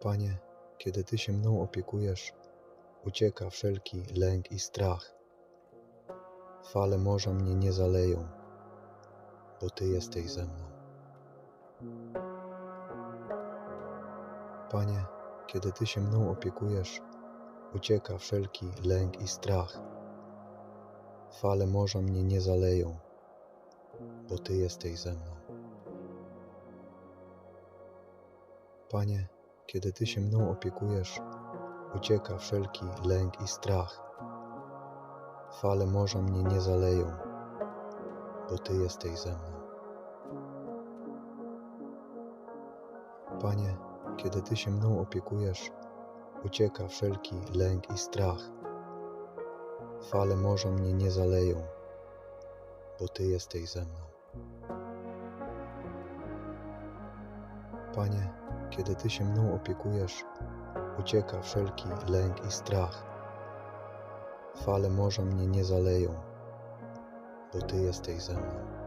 Panie, kiedy Ty się mną opiekujesz, ucieka wszelki lęk i strach. Fale morza mnie nie zaleją, bo Ty jesteś ze mną. Panie, kiedy Ty się mną opiekujesz, ucieka wszelki lęk i strach. Fale morza mnie nie zaleją, bo Ty jesteś ze mną. Panie, kiedy Ty się mną opiekujesz, ucieka wszelki lęk i strach. Fale morza mnie nie zaleją, bo Ty jesteś ze mną. Panie, kiedy Ty się mną opiekujesz, ucieka wszelki lęk i strach. Fale morza mnie nie zaleją, bo Ty jesteś ze mną. Panie, kiedy Ty się mną opiekujesz, ucieka wszelki lęk i strach. Fale morza mnie nie zaleją, bo Ty jesteś ze mną.